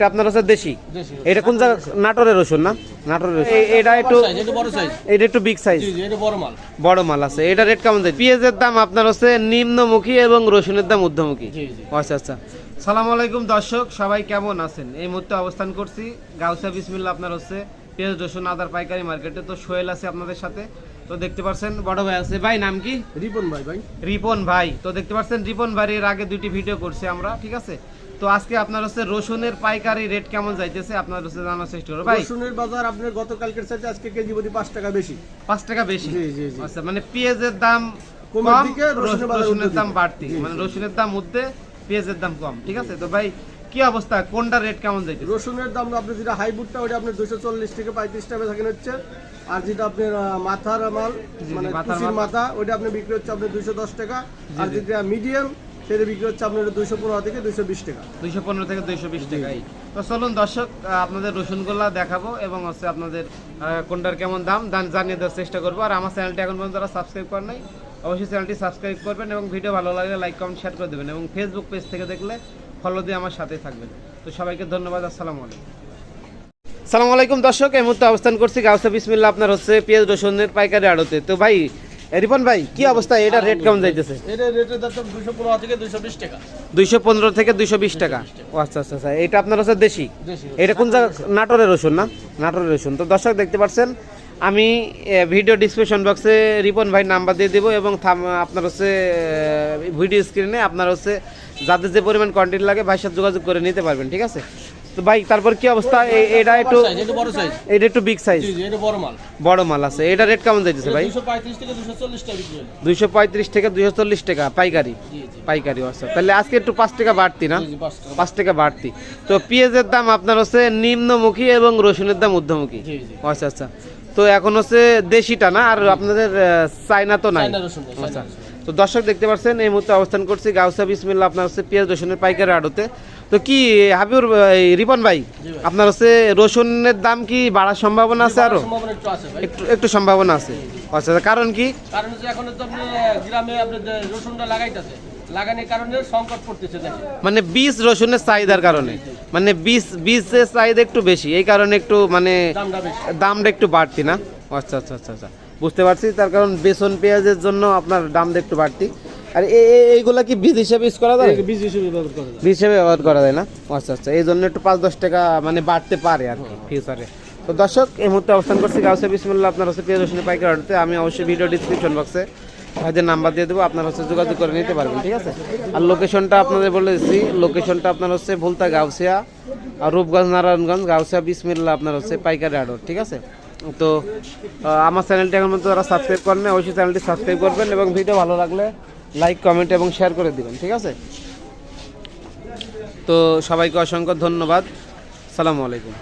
এটা আপনার হচ্ছে দেশি? এটা কোন জায়গা? নাটোরের রসুন না? নাটোরের রসুন। এটা একটু এটা বড় সাইজ এটা একটু বিগ সাইজ জি জি এটা বড় মাল। আছে। এটা রেট কেমন যায় পেঁয়াজের দাম আপনার হচ্ছে নিম্নমুখী এবং রসুনের দাম ঊর্ধ্বমুখী। জি জি। আচ্ছা আচ্ছা। সালাম আলাইকুম দর্শক সবাই কেমন আছেন? এই মুহূর্তে অবস্থান করছি গাউসা বিসমিল্লা আপনার হচ্ছে পেঁয়াজ রসুন আদার পাইকারি মার্কেটে। তো সোহেল আছে আপনাদের সাথে। তো দেখতে পাচ্ছেন বড় ভাই আছে। ভাই নাম কি? রিপন ভাই ভাই। রিপন ভাই। তো দেখতে পাচ্ছেন রিপন ভাই এর আগে দুইটি ভিডিও করছি আমরা ঠিক আছে? তো আজকে আপনার হচ্ছে রসুনের পাইকারি রেট কেমন যাইতেছে? আপনার হচ্ছে জানার চেষ্টা করব ভাই রসুনের বাজার আপনার গতকালকের চাইতে আজকে কেজি প্রতি পাঁচ টাকা বেশি। পাঁচ টাকা বেশি? জি, জি। আচ্ছা মানে পেঁয়াজের দাম কম দিকে, রসুনের দাম বাড়তি। মানে রসুনের দাম মধ্যে পেঁয়াজের দাম কম ঠিক আছে? তো ভাই কি অবস্থা? কোনটা রেট কেমন যাইতেছে? রসুনের দাম আপনি যেটা হাইব্রিডটা ওটা আপনার দুশো চল্লিশ থেকে পঁয়ত্রিশ টাকা থাকেন হচ্ছে। আর যেটা আপনার মাথার মাল মানে মাথা ওটা আপনি বিক্রি হচ্ছে আপনার দুশো দশ টাকা। আর যেটা মিডিয়াম সেটা বিক্রি হচ্ছে আপনার দুশো পনেরো থেকে দুশো বিশ টাকা। দুইশো পনেরো থেকে দুইশো বিশ টাকা তো চলুন দর্শক আপনাদের রসুনগুলা দেখাবো এবং হচ্ছে আপনাদের কোনটার কেমন দাম দাম জানিয়ে দেওয়ার চেষ্টা করব। আর আমার চ্যানেলটি এখন পর্যন্ত যারা সাবস্ক্রাইব করেন নাই অবশ্যই চ্যানেলটি সাবস্ক্রাইব করবেন এবং ভিডিও ভালো লাগলে লাইক কমেন্ট শেয়ার করে দেবেন এবং ফেসবুক পেজ থেকে দেখলে ফলো দিয়ে আমার সাথে থাকবেন। তো সবাইকে ধন্যবাদ আসসালামু আলাইকুম। সালামু আলাইকুম দর্শক এই মুহূর্তে অবস্থান করছি গাউসা বিসমিল্লা আপনার হচ্ছে পেঁয়াজ রসুনের পাইকারি আড়তে। তো ভাই রিপন ভাই কি অবস্থা? এটা রেট কেমন যাইতেছে? এটা রেটের দাম দুশো পনেরো থেকে দুশো বিশ টাকা। দুইশো পনেরো থেকে দুইশো বিশ টাকা। ও আচ্ছা আচ্ছা আচ্ছা এটা আপনার হচ্ছে দেশি? এটা কোন জায়গা? নাটোরের রসুন না? নাটোরের রসুন। তো দর্শক দেখতে পাচ্ছেন আমি ভিডিও ডিসক্রিপশন বক্সে রিপন ভাই নাম্বার দিয়ে দেবো এবং আপনার হচ্ছে ভিডিও স্ক্রিনে আপনার হচ্ছে যাদের যে পরিমাণ কোয়ান্টিটি লাগে ভাইয়ের সাথে যোগাযোগ করে নিতে পারবেন ঠিক আছে? তো ভাই তারপর কি অবস্থা? এটা একটু এটা একটু বিগ সাইজ বড় মাল। আছে। এটা রেট কেমন যাইতেছে ভাই? দুইশো পঁয়ত্রিশ থেকে দুইশো চল্লিশ টাকা পাইকারি। পাইকারি আচ্ছা। তাহলে আজকে একটু পাঁচ টাকা বাড়তি না? পাঁচ টাকা। বাড়তি। তো পেঁয়াজের দাম আপনার হচ্ছে নিম্নমুখী এবং রসুনের দাম ঊর্ধ্বমুখী। আচ্ছা আচ্ছা। তো এখন হচ্ছে দেশিটা না? আর আপনাদের চায়না তো নাই। আচ্ছা। তো দর্শক দেখতে পাচ্ছেন এই মুহূর্তে অবস্থান করছি গাউসা বিসমিল্লা আপনার হচ্ছে পেঁয়াজ রসুনের পাইকারি আড়তে। তো কি হাবিবুর এই, রিপন ভাই আপনার হচ্ছে রসুনের দাম কি বাড়ার সম্ভাবনা আছে আরও? একটু একটু সম্ভাবনা আছে। আচ্ছা কারণ কি? কারণ হচ্ছে এখন তো আপনি গ্রামে আপনি রসুনটা লাগাইতেছে লাগানোর কারণে সংকট পড়তেছে দেখেন। মানে বীজ রসুনের চাহিদার কারণে। মানে বীজ বীজের চাহিদা একটু বেশি এই কারণে একটু মানে দামটা একটু বাড়তি না? আচ্ছা আচ্ছা আচ্ছা আচ্ছা। বুঝতে পারছি তার কারণ বেসন পেঁয়াজের জন্য আপনার দামটা একটু বাড়তি। আর এইগুলা কি বীজ হিসেবে ইউজ করা যায়? বীজ হিসেবে ব্যবহার করা যায়। বীজ হিসেবে ব্যবহার করা যায় না? আচ্ছা আচ্ছা। এই জন্য একটু পাঁচ দশ টাকা মানে বাড়তে পারে আর কি ফিউচারে তো দর্শক এই মুহূর্তে অবস্থান করছি গাউসে। বিসমুল্লাহ আপনার হচ্ছে পেঁয়াজ পাইকারি আমি অবশ্যই ভিডিও ডিসক্রিপশন বক্সে ভাইদের নাম্বার দিয়ে দেবো। আপনার হচ্ছে যোগাযোগ করে নিতে পারবেন ঠিক আছে? আর লোকেশনটা আপনাদের বলে দিচ্ছি। লোকেশনটা আপনার হচ্ছে ভুলতা গাউসিয়া আর রূপগঞ্জ নারায়ণগঞ্জ গাউসিয়া বিসমিল্লা আপনার হচ্ছে পাইকারি আড়র ঠিক আছে? তো আমার চ্যানেলটি এখন পর্যন্ত যারা সাবস্ক্রাইব করেন অবশ্যই চ্যানেলটি সাবস্ক্রাইব করবেন এবং ভিডিও ভালো লাগলে লাইক কমেন্ট এবং শেয়ার করে দিবেন ঠিক আছে? তো সবাইকে অসংখ্য ধন্যবাদ। সালামু আলাইকুম।